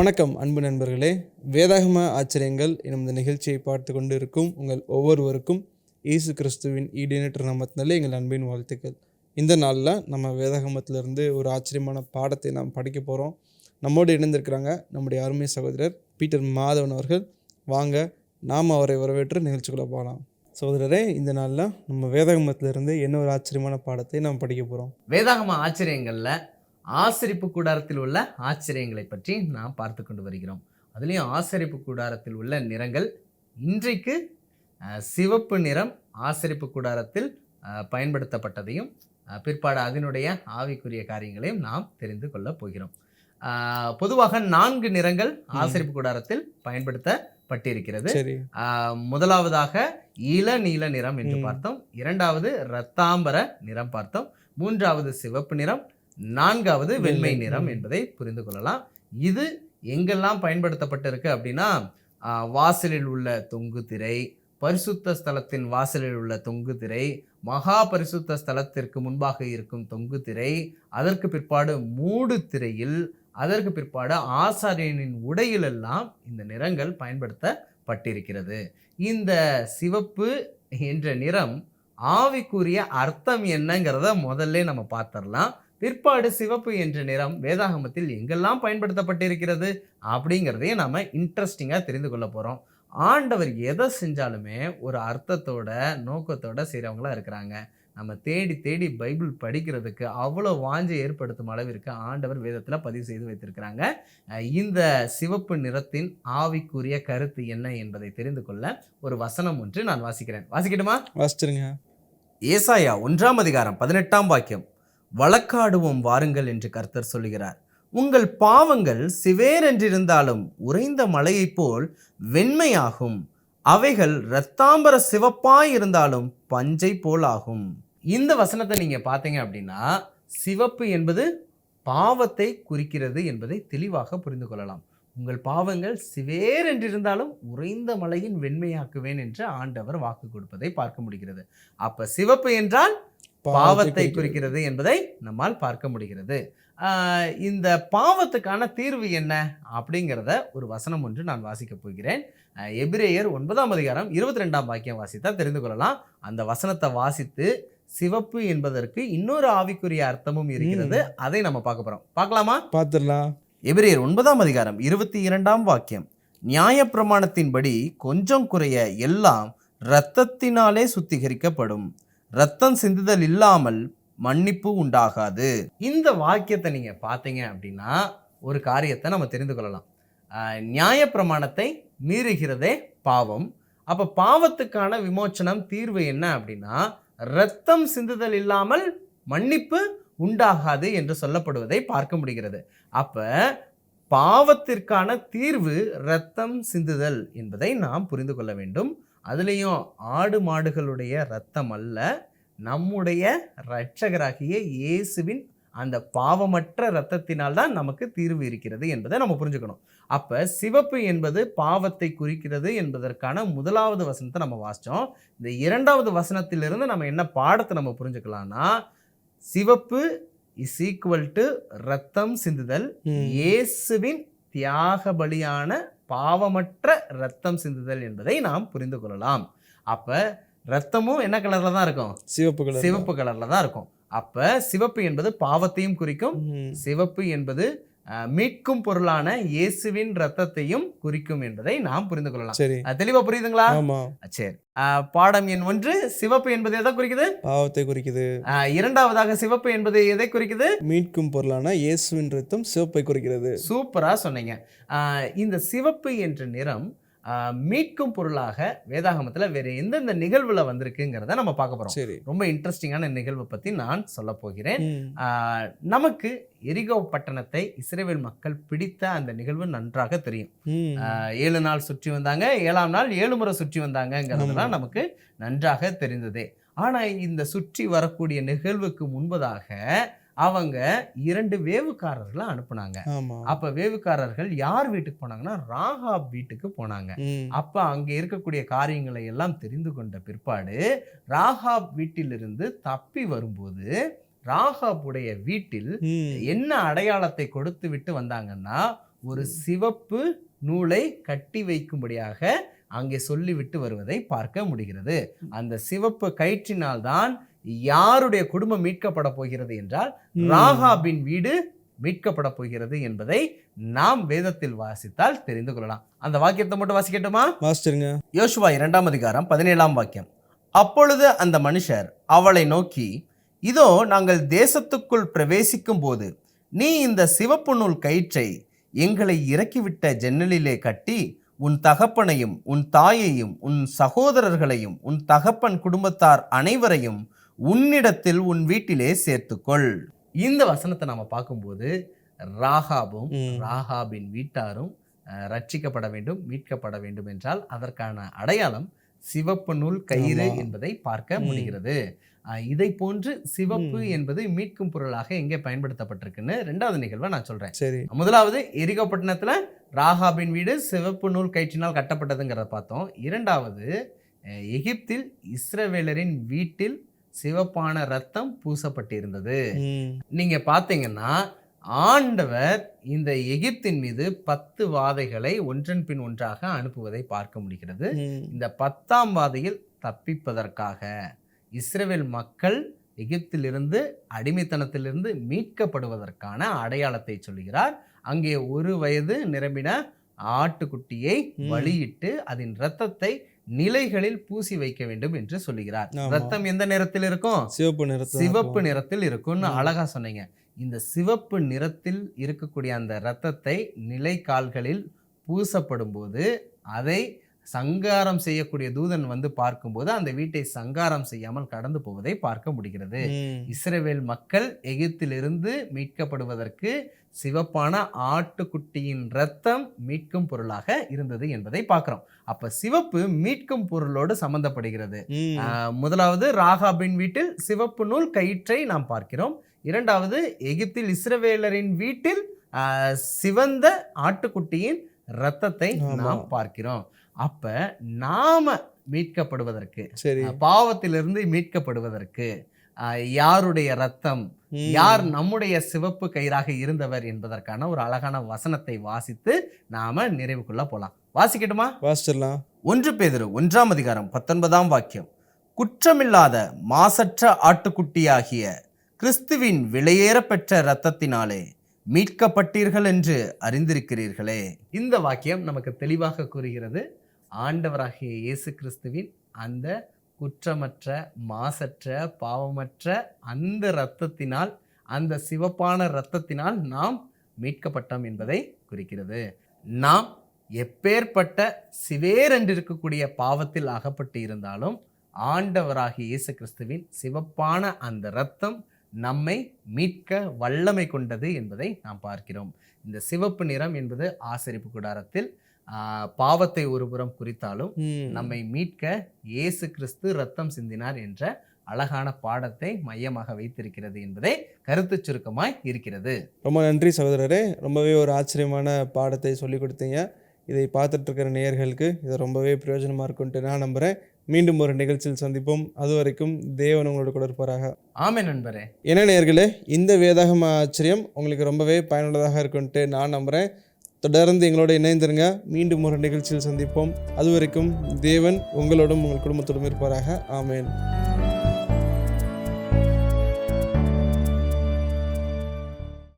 வணக்கம் அன்பு நண்பர்களே. வேதாகம ஆச்சரியங்கள் எனும் இந்த நிகழ்ச்சியை பார்த்து கொண்டு இருக்கும் உங்கள் ஒவ்வொருவருக்கும் இயேசு கிறிஸ்துவின் ஈடினற்ற நாமத்தினாலே எங்கள் அன்பின் வாழ்த்துக்கள். இந்த நாளில் நம்ம வேதாகமத்திலிருந்து ஒரு ஆச்சரியமான பாடத்தை நாம் படிக்க போகிறோம் நம்மோடு இணைந்திருக்கிறாங்க நம்முடைய அருமை சகோதரர் பீட்டர் மாதவன் அவர்கள். வாங்க நாம் அவரை வரவேற்று நிகழ்ச்சிக்குள்ளே போகலாம் சகோதரரே இந்த நாளில் நம்ம வேதாகமத்திலிருந்து என்ன ஒரு ஆச்சரியமான பாடத்தை நாம் படிக்க போகிறோம் வேதாகம ஆச்சரியங்களில் ஆசரிப்பு கூடாரத்தில் உள்ள ஆச்சரியங்களை பற்றி நாம் பார்த்து கொண்டு வருகிறோம். அதுலேயும் ஆசரிப்பு கூடாரத்தில் உள்ள நிறங்கள் இன்றைக்கு சிவப்பு நிறம் ஆசரிப்பு கூடாரத்தில் பயன்படுத்தப்பட்டதையும் பிற்பாடு அதனுடைய ஆவிக்குரிய காரியங்களையும் நாம் தெரிந்து கொள்ளப் போகிறோம். பொதுவாக நான்கு நிறங்கள் ஆசரிப்பு கூடாரத்தில் பயன்படுத்தப்பட்டிருக்கிறது. முதலாவதாக இளநீல நிறம் என்று. பார்த்தோம். இரண்டாவது இரத்தாம்பர நிறம் பார்த்தோம். மூன்றாவது சிவப்பு நிறம். நான்காவது வெண்மை நிறம். என்பதை புரிந்து கொள்ளலாம். இது எங்கெல்லாம் பயன்படுத்தப்பட்டிருக்கு அப்படின்னா வாசலில் உள்ள தொங்கு திரை பரிசுத்த ஸ்தலத்தின் வாசலில் உள்ள தொங்கு திரை மகா பரிசுத்த ஸ்தலத்திற்கு முன்பாக இருக்கும் தொங்கு திரை அதற்கு பிற்பாடு மூடு திரையில் அதற்கு பிற்பாடு ஆசாரியனின் உடையிலெல்லாம் இந்த நிறங்கள் பயன்படுத்தப்பட்டிருக்கிறது. இந்த சிவப்பு என்ற நிறம் ஆவிக்குரிய அர்த்தம் என்னங்கிறத முதல்ல நம்ம பார்த்துடலாம். பிற்பாடு சிவப்பு என்ற நிறம் வேதாகமத்தில் எங்கெல்லாம் பயன்படுத்தப்பட்டிருக்கிறது அப்படிங்கிறதையும் நம்ம இன்ட்ரெஸ்டிங்காக தெரிந்து கொள்ள போகிறோம் ஆண்டவர் எதை செஞ்சாலுமே ஒரு அர்த்தத்தோட நோக்கத்தோட செய்கிறவங்களா இருக்கிறாங்க. நம்ம தேடி தேடி பைபிள் படிக்கிறதுக்கு அவ்வளோ வாஞ்சை ஏற்படுத்தும் அளவிற்கு ஆண்டவர் வேதத்தில் பதிவு செய்து வைத்திருக்கிறாங்க. இந்த சிவப்பு நிறத்தின் ஆவிக்குரிய கருத்து என்ன என்பதை தெரிந்து கொள்ள ஒரு வசனம் ஒன்று நான் வாசிக்கிறேன். வாசிக்கட்டுமா? வாசிச்சிருங்க. ஏசாயா ஒன்றாம் அதிகாரம் பதினெட்டாம் வாக்கியம். வழக்காடுவோம் வாருங்கள் என்று கர்த்தர் சொல்லுகிறார். உங்கள் பாவங்கள் சிவேரென்றிருந்தாலும் உறைந்த மலையைப் போல் வெண்மையாகும். அவைகள் இரத்தாம்பர சிவப்பாய் இருந்தாலும் பஞ்சை போல் ஆகும் இந்த வசனத்தை நீங்கள் பார்த்தீங்க அப்படின்னா சிவப்பு என்பது பாவத்தை குறிக்கிறது என்பதை தெளிவாக புரிந்து கொள்ளலாம். உங்கள் பாவங்கள் சிவேரென்றிருந்தாலும் உறைந்த மலையின் வெண்மையாக்குவேன் என்று ஆண்டவர் வாக்கு கொடுப்பதை பார்க்க முடிகிறது. அப்போ சிவப்பு என்றால் பாவத்தை குறிக்கிறது. என்பதை நம்மால் பார்க்க முடிகிறது. இந்த பாவத்துக்கான தீர்வு என்ன அப்படிங்கிறத ஒரு வசனம் ஒன்று நான் வாசிக்கப் போகிறேன். எபிரேயர் ஒன்பதாம் அதிகாரம் இருபத்தி ரெண்டாம் வாக்கியம் வாசித்தா தெரிந்து கொள்ளலாம். அந்த வசனத்தை வாசித்து சிவப்பு என்பதற்கு இன்னொரு ஆவிக்குரிய அர்த்தமும் இருக்கிறது. அதை நம்ம பார்க்க போறோம். பார்க்கலாமா? பார்த்துடலாம். எபிரேயர் ஒன்பதாம் அதிகாரம் இருபத்தி இரண்டாம் வாக்கியம். நியாயப்பிரமாணத்தின்படி கொஞ்சம் குறைய எல்லாம் இரத்தத்தினாலே சுத்திகரிக்கப்படும். ரத்தம் சிந்துதல் இல்லாமல் மன்னிப்பு உண்டாகாது. இந்த வாக்கியத்தை நீங்கள் பார்த்தீங்க அப்படின்னா ஒரு காரியத்தை நம்ம தெரிந்து கொள்ளலாம். நியாயப்பிரமாணத்தை மீறுகிறதே பாவம். அப்போ பாவத்துக்கான விமோச்சனம் தீர்வு என்ன அப்படின்னா ரத்தம் சிந்துதல் இல்லாமல் மன்னிப்பு உண்டாகாது என்று சொல்லப்படுவதை பார்க்க முடிகிறது. அப்போ பாவத்திற்கான தீர்வு ரத்தம் சிந்துதல் என்பதை நாம் புரிந்து கொள்ள வேண்டும். அதுலேயும் ஆடு மாடுகளுடைய இரத்தம் அல்ல நம்முடைய இரட்சகராகிய இயேசுவின் அந்த பாவமற்ற இரத்தத்தினால் தான் நமக்கு தீர்வு இருக்கிறது என்பதை நம்ம புரிஞ்சுக்கணும் அப்ப சிவப்பு என்பது பாவத்தை குறிக்கிறது என்பதற்கான முதலாவது வசனத்தை நம்ம வாசிச்சோம் இந்த இரண்டாவது வசனத்திலிருந்து நம்ம என்ன பாடத்தை நம்ம புரிஞ்சுக்கலாம்னா சிவப்பு இஸ் ஈக்குவல் டு ரத்தம் சிந்துதல். இயேசுவின் தியாக பலியான பாவமற்ற ரத்தம் சிந்துதல் என்பதை நாம் புரிந்து கொள்ளலாம். அப்ப ரத்தமும் என்ன கலர்ல தான் இருக்கும்? சிவப்பு கலர் சிவப்பு கலர்ல தான் இருக்கும். அப்ப சிவப்பு என்பது பாவத்தையும் குறிக்கும். சிவப்பு என்பது மீட்கும் பொருளான இயேசுவின் ரத்தத்தையும் குறிக்கும் என்பதை நாம் புரிந்து கொள்ளலாம். சரி. தெளிவா புரியுதுங்களா? சரி. பாடம் எண் ஒன்று சிவப்பு என்பது எதை குறிக்குது? பாவத்தை குறிக்குது. இரண்டாவதாக சிவப்பு என்பது எதை குறிக்குது? மீட்கும் பொருளான இயேசுவின் ரத்தம் சிவப்பை குறிக்கிறது. சூப்பரா சொன்னீங்க. இந்த சிவப்பு என்ற நிறம் மீட்கும் பொருளாக வேதாகமத்துல வேற எந்தெந்த நிகழ்வுல வந்திருக்குங்கிறத நம்ம பார்க்க போறோம். சரி. ரொம்ப இன்ட்ரெஸ்டிங்கான நிகழ்வை பத்தி நான் சொல்ல போகிறேன். நமக்கு எரிகோ பட்டணத்தை இஸ்ரேல் மக்கள் பிடித்த அந்த நிகழ்வு நன்றாக தெரியும். ஏழு நாள் சுற்றி வந்தாங்க ஏழாம் நாள் ஏழு முறை சுற்றி வந்தாங்கங்கிறதுலாம் நமக்கு நன்றாக தெரிந்ததே. ஆனா இந்த சுற்றி வரக்கூடிய நிகழ்வுக்கு முன்பதாக அவங்க இரண்டு வேவுக்காரர்களை அனுப்புனாங்க அப்ப வேவுக்காரர்கள் யார் வீட்டுக்கு போனாங்கன்னா ராகாப் வீட்டுக்கு போனாங்க. அப்ப அங்க இருக்கக்கூடிய காரியங்களை எல்லாம் தெரிந்து கொண்ட பிற்பாடு ராகாப் வீட்டிலிருந்து தப்பி வரும்போது ராகாபுடைய வீட்டில். என்ன அடையாளத்தை கொடுத்து விட்டு வந்தாங்கன்னா ஒரு சிவப்பு நூலை கட்டி வைக்கும்படியாக அங்கே சொல்லிவிட்டு வருவதை பார்க்க முடிகிறது அந்த சிவப்பு கயிற்றினால்தான் யாருடைய குடும்பம் மீட்கப்பட போகிறது என்றால். ராகாபின் வீடு மீட்கப்பட போகிறது என்பதை நாம் வேதத்தில் வாசித்தால் தெரிந்து கொள்ளலாம். அந்த வாக்கியத்தை மட்டும் வாசிக்கட்டுமா? வாசிச்சிருங்க. யோசுவா இரண்டாம் அதிகாரம் பதினேழாம் வாக்கியம். அப்பொழுது அந்த மனுஷர் அவளை நோக்கி இதோ நாங்கள் தேசத்துக்குள் பிரவேசிக்கும் போது நீ இந்த சிவப்பு நூல் கயிற்றை எங்களை இறக்கிவிட்ட ஜன்னலிலே கட்டி உன் தகப்பனையும் உன் தாயையும் உன் சகோதரர்களையும் உன் தகப்பன் குடும்பத்தார் அனைவரையும் உன்னிடத்தில் உன் வீட்டிலே சேர்த்துக்கொள் இந்த வசனத்தை நாம பார்க்கும்போது ராகாபும். ராகாபின் வீட்டாரும் ரட்சிக்கப்பட வேண்டும் மீட்கப்பட வேண்டும் என்றால் அதற்கான அடையாளம் சிவப்பு நூல் கயிறு. என்பதை பார்க்க. முடிகிறது இதை போன்று சிவப்பு. என்பது மீட்கும் பொருளாக எங்கே பயன்படுத்தப்பட்டிருக்குன்னு ரெண்டாவது நிகழ்வை நான் சொல்றேன் சரி முதலாவது எரிகோப்பட்டினத்துல ராகாபின் வீடு சிவப்பு நூல் கயிற்றினால் கட்டப்பட்டதுங்கிறத பார்த்தோம் இரண்டாவது எகிப்தில் இஸ்ரவேலரின் வீட்டில் சிவப்பான ரத்தம் பூசப்பட்டிருந்தது. நீங்க பார்த்தீங்கன்னா ஆண்டவர் இந்த எகிப்தின் மீது பத்து வாதைகளை ஒன்றன் பின் ஒன்றாக அனுப்புவதை பார்க்க முடிகிறது. இந்த பத்தாம் வாதையில் தப்பிப்பதற்காக இஸ்ரவேல் மக்கள் எகிப்திலிருந்து அடிமைத்தனத்திலிருந்து மீட்கப்படுவதற்கான அடையாளத்தை சொல்கிறார் அங்கே ஒரு வயது நிரம்பின ஆட்டுக்குட்டியை ம். பலியிட்டு அதன் இரத்தத்தை நிலைகளில் பூசி வைக்க வேண்டும் என்று சொல்லுகிறார். ரத்தம் எந்த நிறத்தில் இருக்கும் சிவப்பு நிறத்தில் சிவப்பு நிறத்தில் இருக்கும்னு. அழகா சொன்னீங்க இந்த சிவப்பு நிறத்தில் இருக்கக்கூடிய அந்த இரத்தத்தை நிலைக்கால்களில் பூசப்படும் போது அதை சங்காரம் செய்யக்கூடிய தூதன் வந்து பார்க்கும்போது அந்த வீட்டை சங்காரம் செய்யாமல் கடந்து போவதை பார்க்க முடிகிறது. இஸ்ரவேல் மக்கள் எகிப்திலிருந்து மீட்கப்படுவதற்கு சிவப்பான ஆட்டுக்குட்டியின் ரத்தம் மீட்கும் பொருளாக இருந்தது என்பதை பார்க்கிறோம். அப்ப சிவப்பு மீட்கும் பொருளோடு சம்பந்தப்படுகிறது. முதலாவது ராகாபின் வீட்டில் சிவப்பு நூல் கயிற்றை நாம் பார்க்கிறோம். இரண்டாவது எகிப்தில் இஸ்ரவேலரின் வீட்டில் சிவந்த ஆட்டுக்குட்டியின் இரத்தத்தை ஆமா. நாம் பார்க்கிறோம். அப்ப நாம மீட்கப்படுவதற்கு சரி. பாவத்திலிருந்து மீட்கப்படுவதற்கு யாருடைய ரத்தம். யார் நம்முடைய சிவப்பு கயிறாக இருந்தவர் என்பதற்கான ஒரு அழகான வசனத்தை வாசித்து நாம நிறைவுக்குள்ள போலாம். வாசிக்கட்டுமா? வாசிச்சிடலாம். ஒன்று பேதுரு ஒன்றாம் அதிகாரம் பத்தொன்பதாம் வாக்கியம். குற்றமில்லாத மாசற்ற ஆட்டுக்குட்டியாகிய கிறிஸ்துவின் விலையேறப்பெற்ற இரத்தத்தினாலே மீட்கப்பட்டீர்கள் என்று அறிந்திருக்கிறீர்களே. இந்த வாக்கியம் நமக்கு தெளிவாக கூறுகிறது. ஆண்டவராகிய இயேசு கிறிஸ்துவின் அந்த குற்றமற்ற மாசற்ற பாவமற்ற அந்த இரத்தத்தினால் அந்த சிவப்பான இரத்தத்தினால் நாம் மீட்கப்பட்டோம் என்பதை குறிக்கிறது. நாம் எப்பேற்பட்ட சிவேரென்றிருக்கக்கூடிய பாவத்தில் அகப்பட்டு இருந்தாலும் ஆண்டவராகிய இயேசு கிறிஸ்துவின் சிவப்பான அந்த இரத்தம் நம்மை மீட்க வல்லமை கொண்டது என்பதை நாம் பார்க்கிறோம். இந்த சிவப்பு நிறம் என்பது ஆசரிப்பு கூடாரத்தில் பாவத்தை ஒருபுறம் குறித்தாலும் நம்மை மீட்க இயேசு கிறிஸ்து ரத்தம் சிந்தினார் என்ற அழகான பாடத்தை மையமாக வைத்திருக்கிறது என்பதே கருத்து சுருக்கமாய் இருக்கிறது. ரொம்ப நன்றி சகோதரரே. ரொம்பவே ஒரு ஆச்சரியமான பாடத்தை சொல்லி கொடுத்தீங்க. இதை பார்த்துட்டு இருக்கிற நேயர்களுக்கு இது ரொம்பவே பிரயோஜனமாக இருக்கும்ட்டு நான் நம்புகிறேன் மீண்டும் ஒரு நிகழ்ச்சியில் சந்திப்போம். அது வரைக்கும் தேவன் உங்களோட கூட இருப்பாராக. ஆமே நண்பரே. என்ன நேயர்களே இந்த வேதாகம ஆச்சரியம் உங்களுக்கு ரொம்பவே பயனுள்ளதாக இருக்கும்ட்டு நான் நம்புகிறேன் தொடர்ந்து எங்களோட இணைந்திருங்க. மீண்டும் ஒரு நிகழ்ச்சியில் சந்திப்போம். அது வரைக்கும் தேவன் உங்களோடும் உங்கள் குடும்பத்தோடும் இருப்பாராக. ஆமேன்.